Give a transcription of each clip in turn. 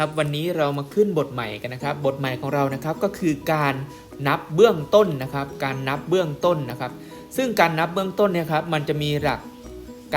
ครับวันนี้เรามาขึ้นบทใหม่กันนะครับ บทใหม่ของเรานะครับก็คือการนับเบื้องต้นนะครับ การนับเบื้องต้นนะครับ ซึ่งการนับเบื้องต้นเนี่ยครับมันจะมีหลัก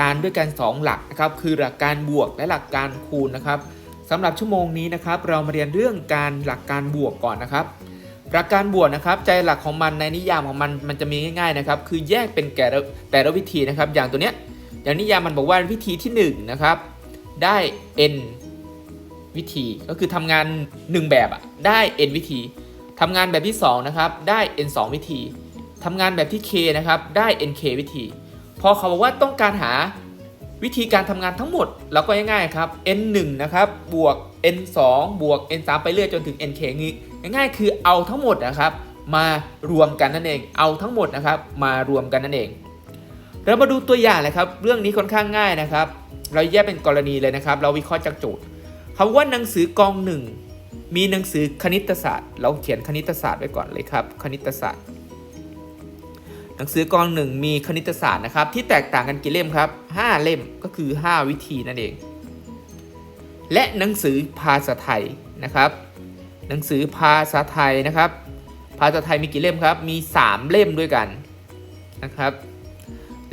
การด้วยกัน 2 หลักนะครับคือหลักการบวกและหลักการคูณนะครับสำหรับชั่วโมงนี้นะครับ เรามาเรียนเรื่องการหลักการบวกก่อนนะครับ หลักการบวกนะครับ ใจหลักของมันในนิยามของมันมันจะมีง่ายๆนะครับ คือแยกเป็นแต่ละแต่ละวิธีนะครับ อย่างตัวเนี้ยอย่างนิยามมันบอกว่าวิธีที่1นะครับได้ n วิธีก็คือทำงาน 1 แบบอะได้ n วิธีทำงานแบบที่2นะครับได้ n 2 วิธีทำงานแบบที่ k นะครับได้ nk วิธี พอเขาบอกว่าต้องการหาวิธีการทำงานทั้งหมดเราก็ง่ายๆครับ n 1นะครับบวก n 2บวก n 3ไปเรื่อยจนถึง nk งี้ง่ายๆ คือเอาทั้งหมดนะครับมารวมกันนั่นเอง เอาทั้งหมดนะครับมารวมกันนั่นเอง เรามาดูตัวอย่างเลยครับ เรื่องนี้ค่อนข้างง่ายนะครับ เราแยกเป็นกรณีเลยนะครับ เราวิเคราะห์จากโจทย์ คำว่าหนังสือกองหนึ่งมีหนังสือคณิตศาสตร์ เราเขียนคณิตศาสตร์ไว้ก่อนเลยครับ คณิตศาสตร์ หนังสือกองหนึ่งมีคณิตศาสตร์นะครับ ที่แตกต่างกันกี่เล่มครับ 5 เล่มก็คือ 5 วิธีนั่นเอง และหนังสือภาษาไทยนะครับ หนังสือภาษาไทยนะครับ ภาษาไทยมีกี่เล่มครับ มี 3 เล่มด้วยกันนะครับ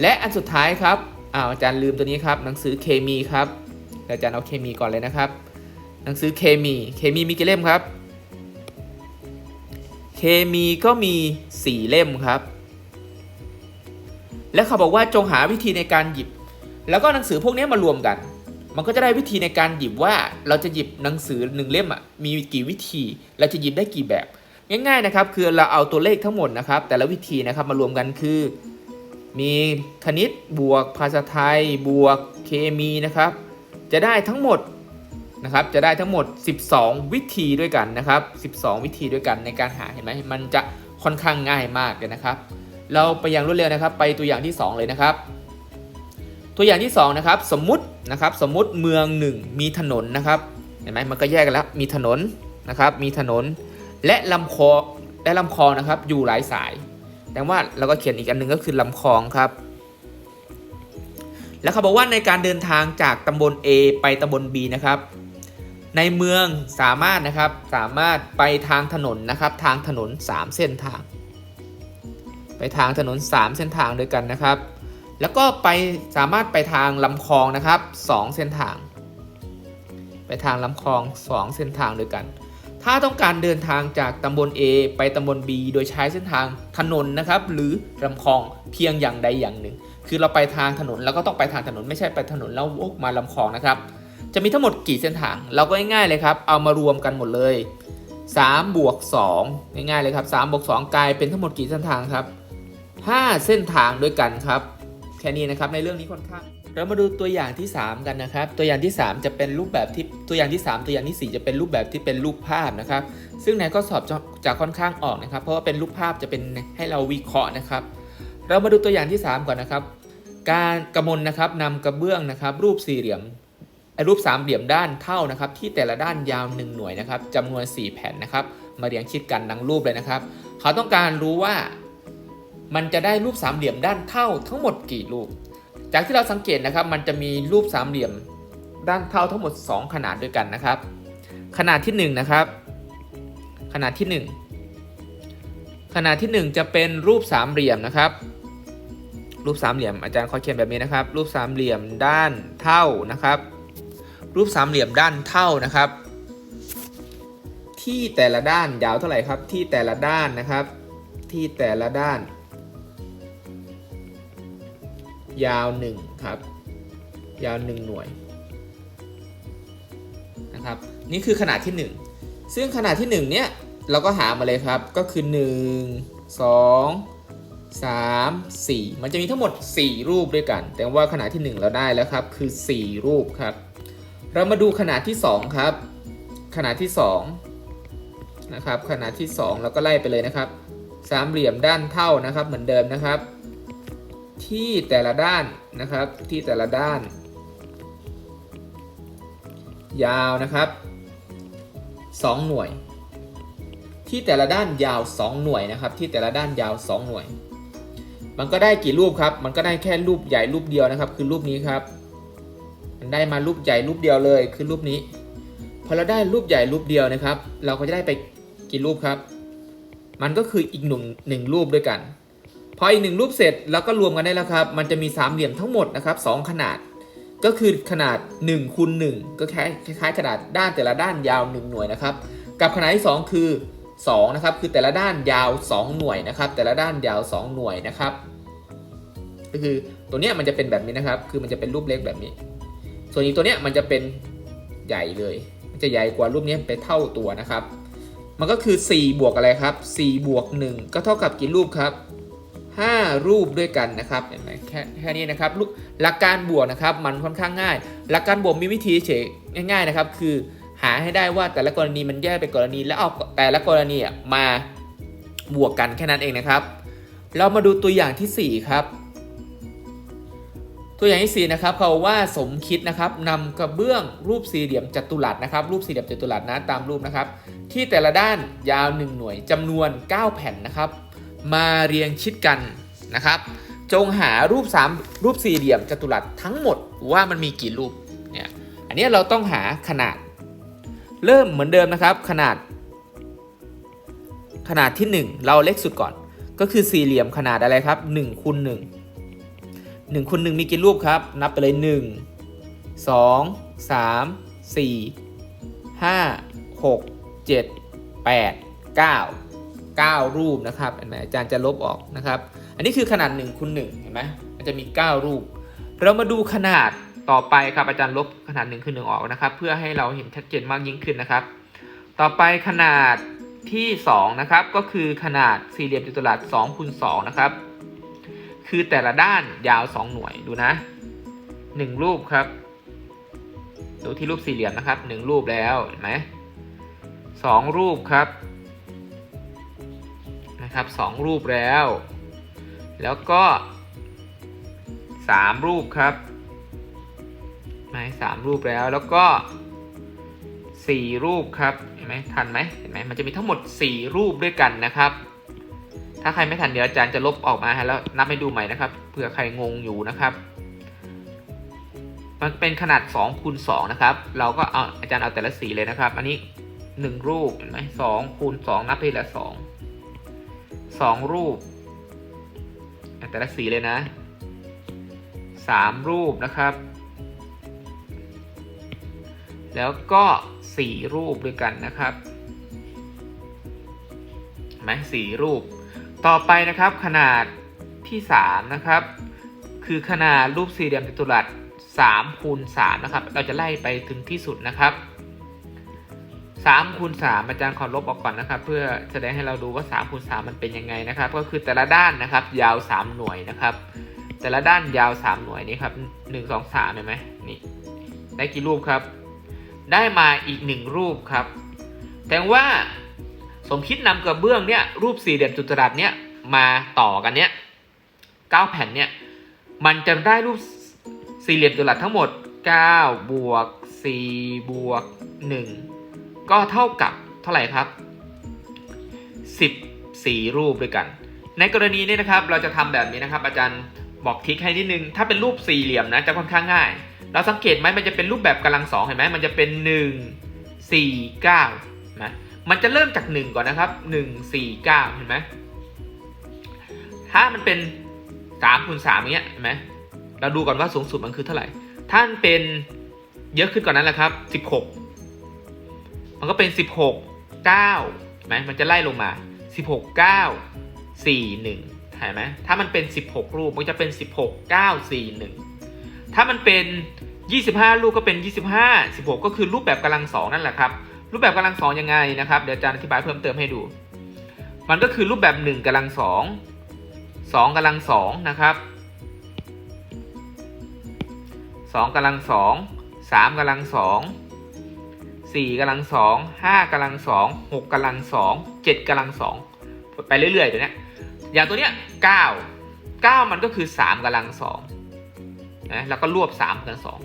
และอันสุดท้ายครับอ้าวอาจารย์ลืมตัวนี้ครับ หนังสือเคมีครับเดี๋ยวอาจารย์เอาเคมีก่อนเลยนะครับ หนังสือเคมี เคมีมีกี่เล่มครับ เคมีก็มี 4 เล่มครับ และเขาบอกว่าจงหาวิธีในการหยิบ แล้วก็หนังสือพวกนี้มารวมกัน มันก็จะได้วิธีในการหยิบว่าเราจะหยิบหนังสือหนึ่งเล่มอะมีกี่วิธี เราจะหยิบได้กี่แบบ ง่ายๆนะครับ คือเราเอาตัวเลขทั้งหมดนะครับ แต่ละวิธีนะครับมารวมกันคือ มีคณิตบวกภาษาไทยบวกเคมีนะครับ จะได้ทั้งหมด นะครับจะได้ทั้งหมด 12 วิธีด้วยกันนะครับ 12 วิธีด้วยกันในการหาเห็นไหมมันจะค่อนข้างง่ายมากเลยนะครับ เราไปอย่างรวดเร็วนะครับ ไปตัวอย่างที่ 2 เลยนะครับ ตัวอย่างที่2นะครับสมมุตินะครับสมมุติเมืองหนึ่งมีถนนนะครับเห็นไหมมันก็แยกกันแล้วมีถนนนะครับมีถนนและลำคอและลำคอนะครับอยู่หลายสาย แต่ว่าเราก็เขียนอีกอันหนึ่งก็คือลำคลองครับแล้วเขาบอกว่าในการเดินทางจากตำบล A ไปตำบล B นะครับ ในเมืองสามารถนะครับสามารถไปทางถนนนะครับ ทางถนน 3 เส้นทาง ไปทางถนน 3 เส้นทางด้วยกันนะครับ แล้วก็ไปสามารถไปทางลำคลองนะครับ 2 เส้นทาง ไปทางลำคลอง 2 เส้นทางด้วยกัน ถ้าต้องการเดินทางจากตำบล A ไปตำบล B โดยใช้เส้นทางถนนนะครับ หรือลำคลองเพียงอย่างใดอย่างหนึ่ง คือเราไปทางถนนแล้วก็ต้องไปทางถนนไม่ใช่ไปถนนแล้ววกมาลำคลองนะครับ จะมีทั้งหมดกี่เส้นทาง เราก็ง่ายๆเลยครับ เอามารวมกันหมดเลย3บวก2ง่ายๆเลยครับ3บวก2กลายเป็นทั้งหมดกี่เส้นทางครับ 5 เส้นทางด้วยกันครับ แค่นี้นะครับในเรื่องนี้ค่อนข้าง เรามาดูตัวอย่างที่ 3 กันนะครับ ตัวอย่างที่ 3 จะเป็นรูปแบบที่ตัวอย่างที่ 3 ตัวอย่างทีสี่4 จะเป็นรูปแบบที่เป็นรูปภาพนะครับ ซึ่งในข้อสอบจะจะค่อนข้างออกนะครับ เพราะว่าเป็นรูปภาพจะเป็นให้เราวิเคราะห์นะครับ เรามาดูตัวอย่างที่ 3 ก่อนนะครับ การกระมนนะครับนำกระเบื้องนะครับ รูปสี่เหลี่ยม ไอ้รูปสามเหลี่ยมด้านเท่านะครับที่แต่ละด้านยาว 1 หน่วยนะครับจำนวน 4 แผ่นนะครับ มาเรียงชิดกันดังรูปเลยนะครับ เขาต้องการรู้ว่ามันจะได้รูปสามเหลี่ยมด้านเท่าทั้งหมดกี่รูป จากที่เราสังเกตนะครับ มันจะมีรูปสามเหลี่ยมด้านเท่าทั้งหมด 2 ขนาดด้วยกันนะครับ ขนาดที่1นะครับ ขนาดที่ 1 ขนาดที่ 1 จะเป็นรูปสามเหลี่ยมนะครับ รูปสามเหลี่ยมอาจารย์ขอเขียนแบบนี้นะครับ รูปสามเหลี่ยมด้านเท่านะครับ รูปสามเหลี่ยมด้านเท่านะครับ ที่แต่ละด้านยาวเท่าไหร่ครับ ที่แต่ละด้านนะครับ ที่แต่ละด้าน ยาว1ครับ ยาว 1 หน่วยนะครับนี่คือขนาดที่ 1 ซึ่งขนาดที่ 1 เนี้ยเราก็หามาเลยครับก็คือ 1 2 3 4 มันจะมีทั้งหมด 4 รูปด้วยกัน แต่ว่าขนาดที่ 1 เราได้แล้วครับ คือ 4 รูปครับ เรามาดูขนาดที่ 2 ครับ ขนาดที่2นะครับขนาดที่ 2 เราก็ไล่ไปเลยนะครับสามเหลี่ยมด้านเท่านะครับเหมือนเดิมนะครับ ที่แต่ละด้านนะครับที่แต่ละด้าน ยาวนะครับ 2 หน่วย ที่แต่ละด้านยาว 2 หน่วยนะครับ ที่แต่ละด้านยาว 2 หน่วย มันก็ได้กี่รูปครับ มันก็ได้แค่รูปใหญ่รูปเดียวนะครับ คือรูปนี้ครับ ได้มารูปใหญ่รูปเดียวเลยคือรูปนี้ พอเราได้รูปใหญ่รูปเดียวนะครับ เราก็จะได้ไปกี่รูปครับ มันก็คืออีกหนึ่งหนึ่งรูปด้วยกันพออีกหนึ่งรูปเสร็จเราก็รวมกันได้แล้วครับ มันจะมีสามเหลี่ยมทั้งหมดนะครับสองขนาด ก็คือขนาด1คูณ1ก็คล้ายคล้ายๆขนาดด้านแต่ละด้านยาว 1 หน่วยนะครับ กับขนาดที่ 2 คือ2นะครับคือแต่ละด้านยาว 2 หน่วยนะครับ แต่ละด้านยาว 2 หน่วยนะครับ ก็คือตัวเนี้ยมันจะเป็นแบบนี้นะครับ คือมันจะเป็นรูปเล็กแบบนี้ ส่วนอีกตัวเนี้ยมันจะเป็นใหญ่เลย มันจะใหญ่กว่ารูปนี้ไปเท่าตัวนะครับ มันก็คือ 4 บวกอะไรครับ 4 บวก 1 ก็เท่ากับกี่รูปครับ 5 รูปด้วยกันนะครับ เห็นไหมแค่แค่นี้นะครับรูปหลักการบวกนะครับมันค่อนข้างง่าย หลักการบวกมีวิธีเฉยง่าย ๆนะครับ คือหาให้ได้ว่าแต่ละกรณีมันแยกเป็นกรณีแล้วเอาแต่ละกรณีมาบวกกันแค่นั้นเองนะครับ เรามาดูตัวอย่างทีสี่4 ครับ ตัวอย่างที่ 4 นะครับเขาว่าสมคิดนะครับนำกระเบื้องรูปสี่เหลี่ยมจัตุรัสนะครับ รูปสี่เหลี่ยมจัตุรัสนะตามรูปนะครับ ที่แต่ละด้านยาว 1 หน่วยจำนวน 9 แผ่นนะครับ มาเรียงชิดกันนะครับ จงหารูป 3 รูปสี่เหลี่ยมจัตุรัสทั้งหมดว่ามันมีกี่รูปเนี่ยอันนี้เราต้องหาขนาด เริ่มเหมือนเดิมนะครับ ขนาด ขนาดที่ 1 เราเล็กสุดก่อน ก็คือสี่เหลี่ยมขนาดอะไรครับ1คูณ1 1คูณ1มีกี่รูปครับ นับไปเลย1 2 3 4 5 6 7 8 9 9รูปนะครับเห็นไหมอาจารย์จะลบออกนะครับ อันนี้คือขนาด1คูณ1เห็นไหมมันจะมี9รูป เรามาดูขนาดต่อไปครับอาจารย์ลบขนาด1คูณ1ออกนะครับ เพื่อให้เราเห็นชัดเจนมากยิ่งขึ้นนะครับ ต่อไปขนาดที่2นะครับก็คือขนาดสี่เหลี่ยมจัตุรัส2คูณ2นะครับ คือแต่ละด้านยาว 2 หน่วยดูนะ 1 รูปครับ ดูที่รูปสี่เหลี่ยมนะครับ 1 รูปแล้วเห็นไหมสองรูปครับนะครับสองรูปแล้ว แล้วก็3รูปครับไหมสามรูปแล้วแล้วก็4รูปครับเห็นไหมทันไหมเห็นไหมมันจะมีทั้งหมด4รูปด้วยกันนะครับ ถ้าใครไม่ทันเดี๋ยวอาจารย์จะลบออกมาให้แล้วนับให้ดูใหม่นะครับเผื่อใครงงอยู่นะครับ มันเป็นขนาด2คูณ2นะครับ เราก็เอาอาจารย์เอาแต่ละสีเลยนะครับ อันนี้ 1 รูปเห็นไหมสองคูณ2นับไปละ2 2 รูปแต่ละสีเลยนะ 3 รูปนะครับ แล้วก็ 4 รูปด้วยกันนะครับไหมสี่รูป ต่อไปนะครับขนาดที่ 3 นะครับ คือขนาดรูปสี่เหลี่ยมจัตุรัส3คูณ3นะครับ เราจะไล่ไปถึงที่สุดนะครับ3คูณ3อาจารย์ขอลบออกก่อนนะครับ เพื่อแสดงให้เราดูว่า3คูณ3มันเป็นยังไงนะครับ ก็คือแต่ละด้านนะครับ ยาว 3 หน่วยนะครับ แต่ละด้านยาว 3 หน่วยนี้ครับ1 2 3เห็นไหมนี่ได้กี่รูปครับ ได้มาอีก 1 รูปครับ แต่ว่า สมคิดนำกระเบื้องเนี่ยรูปสี่เหลี่ยมจัตุรัสเนี่ยมาต่อกันเนี่ยเก้าแผ่นเนี่ยมันจะได้รูปสี่เหลี่ยมจัตุรัสทั้งหมด9บวก4บวก1ก็เท่ากับเท่าไหร่ครับ 14 รูปด้วยกัน ในกรณีนี้นะครับเราจะทำแบบนี้นะครับ อาจารย์บอกทิกให้นิดนึง ถ้าเป็นรูปสี่เหลี่ยมนะจะค่อนข้างง่าย เราสังเกตไหมมันจะเป็นรูปแบบกำลังสองเห็นไหมมันจะเป็น 1 4 9นะ มันจะเริ่มจาก 1 ก่อนนะครับ 1 4 9 เห็นไหมถ้ามันเป็น3คูณ3เนี้ยเห็นไหมเราดูก่อนว่าสูงสุดมันคือเท่าไหร่ ถ้ามันเป็นเยอะขึ้นกว่อนนั้นแหละครับ 16 มันก็เป็น 16 9เห็นไหมมันจะไล่ลงมา 16 9 4 1เห็นไหมถ้ามันเป็น 16 รูปมันจะเป็น 16 9 4 1 ถ้ามันเป็น 25 รูปก็เป็น 25 16 ก็คือรูปแบบกำลังสองนั่นแหละครับ รูปแบบกำลังสองยังไงนะครับ เดี๋ยวอาจารย์อธิบายเพิ่มเติมให้ดู มันก็คือรูปแบบ1กำลังสองสองกำลังสองนะครับสองกำลังสองสามกำลังสองสี่กำลังสองห้ากำลังสองหกกำลังสองเจ็ดกำลังสองไปเรื่อยๆตัวเนี้ยอย่างตัวเนี้ยเก้าเก้ามันก็คือสามกำลังสองนะแล้วก็รวบสามกำลังสอง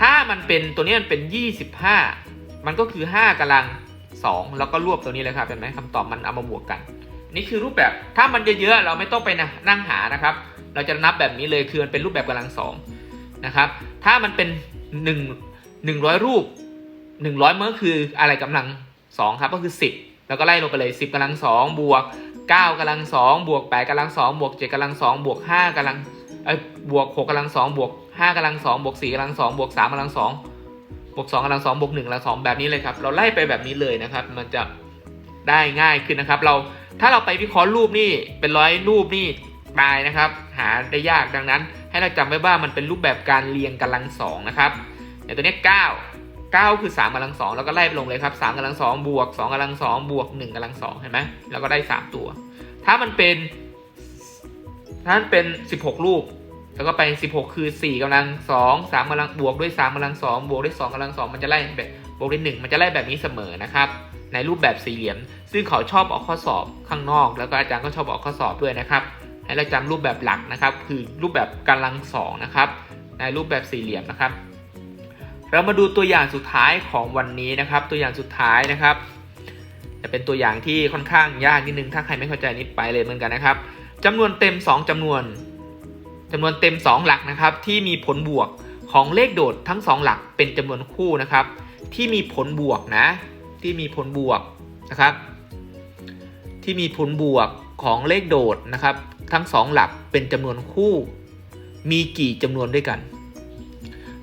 ถ้ามันเป็นตัวนี้มันเป็นยี่สิบห้า มันก็คือ 5กำลัง 2 แล้วก็รวบตัวนี้เลยครับเห็นไหมคำตอบมันเอามาบวกกัน นี่คือรูปแบบถ้ามันเยอะๆเราไม่ต้องไปนะนั่งหานะครับ เราจะนับแบบนี้เลยคือมันเป็นรูปแบบกำลังสองนะครับถ้ามันเป็น 1 100 รูปหนึ่งร้อยมันก็คืออะไรกำลังสองครับก็คือสิบแล้วก็ไล่ลงไปเลยสิบกำลังสองบวกเก้ากำลังสองบวกแปดกำลังสองบวกเจ็ดกำลังสองบวกห้ากำลังบวกหกกำลังสองบวกห้ากำลังสองบวกสี่กำลังสองบวกสามกำลังสอง บวกสองกำลังสองบวกหนึ่งกำลังสองแบบนี้เลยครับ เราไล่ไปแบบนี้เลยนะครับ มันจะได้ง่ายขึ้นนะครับ เราถ้าเราไปวิเคราะห์รูปนี่เป็นร้อยรูปนี่ตายนะครับ หาได้ยากดังนั้น ให้เราจำไว้ว่ามันเป็นรูปแบบการเรียงกำลังสองนะครับอย่างตัวนี้ยเก้า9คือ 3กำลังสองแล้วก็ไล่ลงเลยครับ3กำลังสองบวก2กำลังสองบวก1กำลังสองเห็นไหมแล้วก็ได้ 3 ตัว ถ้ามันเป็นถ้ามันเป็น 16 รูป แล้วก็ไป 16 คือ 4กำลัง 2 3กำลังบวกด้วย 3กำลัง 2 บวกด้วย 2กำลัง 2 มันจะไล่แบบบวกด้วย 1 มันจะไล่แบบนี้เสมอนะครับ ในรูปแบบสี่เหลี่ยม ซึ่งเขาชอบออกข้อสอบข้างนอก แล้วก็อาจารย์ก็ชอบออกข้อสอบด้วยนะครับ ให้เราจำรูปแบบหลักนะครับ คือรูปแบบกำลังสองนะครับ ในรูปแบบสี่เหลี่ยมนะครับ เรามาดูตัวอย่างสุดท้ายของวันนี้นะครับ ตัวอย่างสุดท้ายนะครับ จะเป็นตัวอย่างที่ค่อนข้างยากนิดนึง ถ้าใครไม่เข้าใจนี้ไปเลยเหมือนกันนะครับจำนวนเต็ม 2จำนวน จำนวนเต็ม 2 หลักนะครับ ที่มีผลบวกของเลขโดดทั้ง 2 หลักเป็นจำนวนคู่นะครับ ที่มีผลบวกนะ ที่มีผลบวกนะครับ ที่มีผลบวกของเลขโดดนะครับ ทั้ง 2 หลักเป็นจำนวนคู่ มีกี่จำนวนด้วยกัน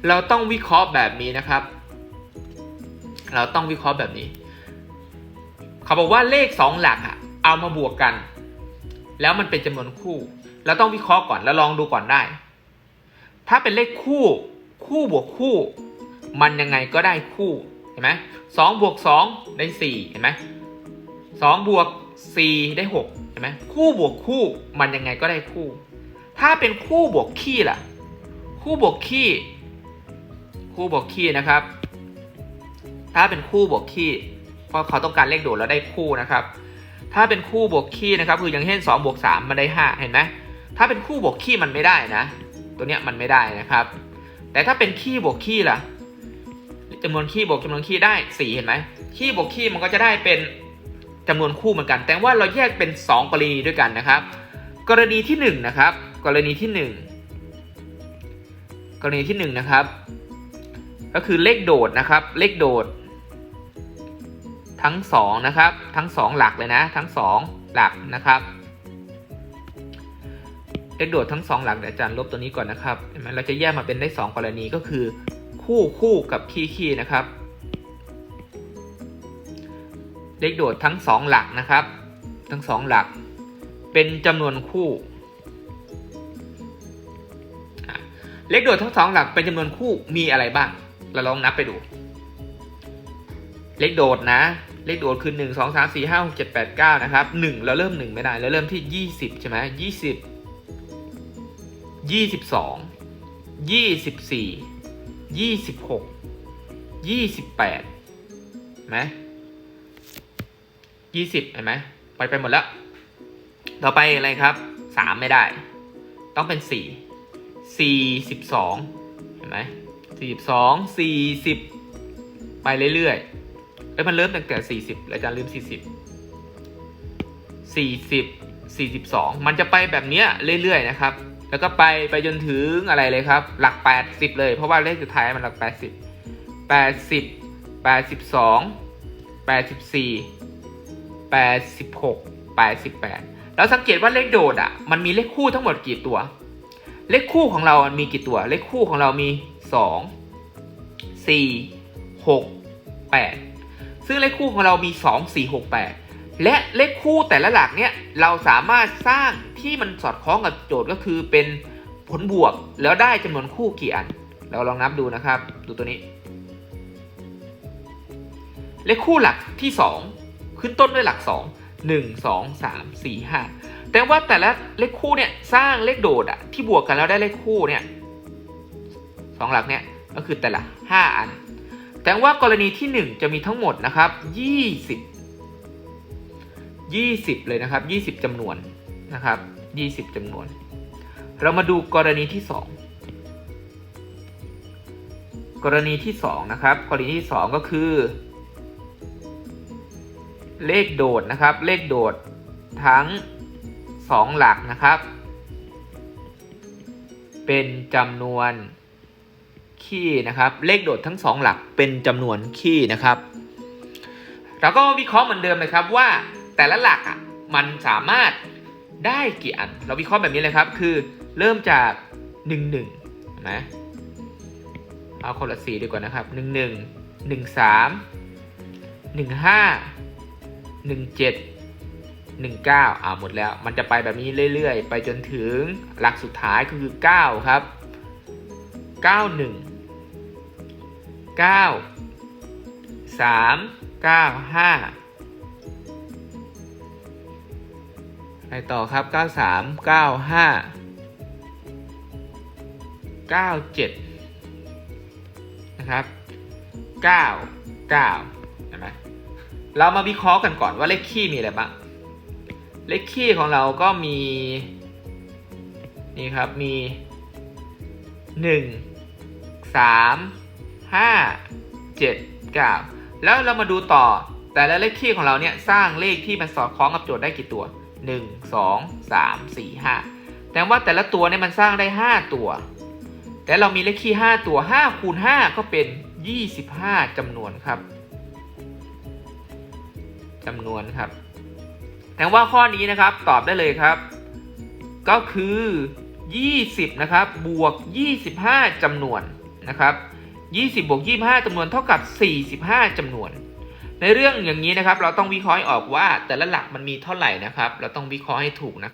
เราต้องวิเคราะห์แบบนี้นะครับ เราต้องวิเคราะห์แบบนี้ เขาบอกว่าเลข 2 หลักอะเอามาบวกกัน แล้วมันเป็นจำนวนคู่ เราต้องวิเคราะห์ก่อนแล้วลองดูก่อนได้ ถ้าเป็นเลขคู่คู่บวกคู่ มันยังไงก็ได้คู่เห็นไหมสองบวกสองได้สี่เห็นไหมสองบวกสี่ได้หกเห็นไหมคู่บวกคู่มันยังไงก็ได้คู่ ถ้าเป็นคู่บวกขี้ล่ะ คู่บวกขี้ คู่บวกขี้นะครับ ถ้าเป็นคู่บวกขี้เพราะเขาต้องการเลขโดดแล้วได้คู่นะครับ ถ้าเป็นคู่บวกขี้นะครับ คืออย่างเช่น2บวก3มันได้5เห็นไหม ถ้าเป็นคู่บวกขี้มันไม่ได้นะ ตัวเนี้ยมันไม่ได้นะครับ แต่ถ้าเป็นขี้บวกขี้ล่ะจำนวนขี้บวกจำนวนขี้ได้4เห็นไหมขี้บวกขี้มันก็จะได้เป็นจำนวนคู่เหมือนกัน แต่ว่าเราแยกเป็น 2 กรณีด้วยกันนะครับ กรณีที่1นะครับ กรณีที่ 1 กรณีที่1นะครับ ก็คือเลขโดดนะครับ เลขโดด ทั้งสองนะครับ ทั้งสองหลักเลยนะ ทั้งสองหลักนะครับ เลขโดดทั้งสองหลักเดี๋ยวอาจารย์ลบตัวนี้ก่อนนะครับเห็นไหมเราจะแยกมาเป็นได้สองกรณีก็คือ คู่คู่กับขี้ขี้นะครับ เลขโดดทั้งสองหลักนะครับ ทั้งสองหลัก เป็นจำนวนคู่ เลขโดดทั้งสองหลักเป็นจำนวนคู่มีอะไรบ้าง เราลองนับไปดู เลขโดดนะเลขโดดคือ 1 2 3 4 5 6 7 8 9 นะครับ 1 เราเริ่ม 1 ไม่ได้ เราเริ่มที่ 20 ใช่ไหม20 22 24 26 28เห็นไหม20เห็นไหมไปไปหมดแล้ว ต่อไปอะไรครับ3ไม่ได้ ต้องเป็น4 42เห็นไหม42 40ไปเรื่อยๆแล้วมันเริ่มตั้งแต่40อาจารย์ลืม40 40 42มันจะไปแบบเนี้ยเรื่อยๆนะครับ แล้วก็ไปไปจนถึงอะไรเลยครับ หลัก 80 เลย เพราะว่าเลขสุดท้ายมันหลัก 80 80 82 84 86 88 แล้วสังเกตว่าเลขโดดอะ มันมีเลขคู่ทั้งหมดกี่ตัว เลขคู่ของเรามันมีกี่ตัว เลขคู่ของเรามี 2 4 6 8 ซึ่งเลขคู่ของเรามี 2 4 6 8 และเลขคู่แต่ละหลักเนี่ย เราสามารถสร้าง ที่มันสอดคล้องกับโจทย์ก็คือเป็นผลบวกแล้วได้จำนวนคู่กี่อัน เราลองนับดูนะครับ ดูตัวนี้ เลขคู่หลักที่ 2 ขึ้นต้นด้วยหลัก 2 1 2 3 4 5 แต่ว่าแต่ละเลขคู่เนี่ยสร้างเลขโดดอะที่บวกกันแล้วได้เลขคู่เนี่ยสองหลักเนี่ยก็คือแต่ละ 5 อัน แต่ว่ากรณีที่ 1 จะมีทั้งหมดนะครับ 20 20 เลยนะครับ 20จำนวนนะครับ 20จำนวน เรามาดูกรณีที่ 2 กรณีที่ 2 นะครับ กรณีที่ 2 ก็คือ เลขโดดนะครับ เลขโดดทั้ง 2 หลักนะครับ เป็นจำนวนคี่นะครับ เลขโดดทั้งสองหลักเป็นจำนวนคี่นะครับ เราก็วิเคราะห์เหมือนเดิมเลยครับว่าแต่ละหลักอะมันสามารถ ได้กี่อัน เราวิเคราะห์แบบนี้เลยครับ คือเริ่มจาก1 1เห็นไหมเอาคนละสีดีกว่านะครับ 1 1 1 3 1 5 1 7 1 9อ่าหมดแล้ว มันจะไปแบบนี้เรื่อยๆ ไปจนถึงหลักสุดท้ายคือ 9 ครับ 9 1 9 3 9 5 ไปต่อครับ 93 95 97 นะครับ 9 9เห็นไหมเรามาวิเคราะห์กันก่อนว่าเลขคี่มีอะไรบ้าง เลขคี่ของเราก็มี นี่ครับ มี 1 3 5 7 9 แล้วเรามาดูต่อแต่ละเลขคี่ของเราเนี่ย สร้างเลขที่มันสอดคล้องกับโจทย์ได้กี่ตัว 1 2 3 4 5 แต่ว่าแต่ละตัวเนี่ยมันสร้างได้ 5 ตัว แต่เรามีเลขคี่ 5 ตัว 5 คูณ 5 ก็เป็น 25จำนวนครับจำนวนครับ แต่ว่าข้อนี้นะครับตอบได้เลยครับ ก็คือ 20 นะครับ บวก 25จำนวนนะครับ 20 บวก 25จำนวนเท่ากับ 45จำนวน ในเรื่องอย่างนี้นะครับ เราต้องวิเคราะห์ออกว่าแต่ละหลักมันมีเท่าไหร่นะครับ เราต้องวิเคราะห์ให้ถูกนะ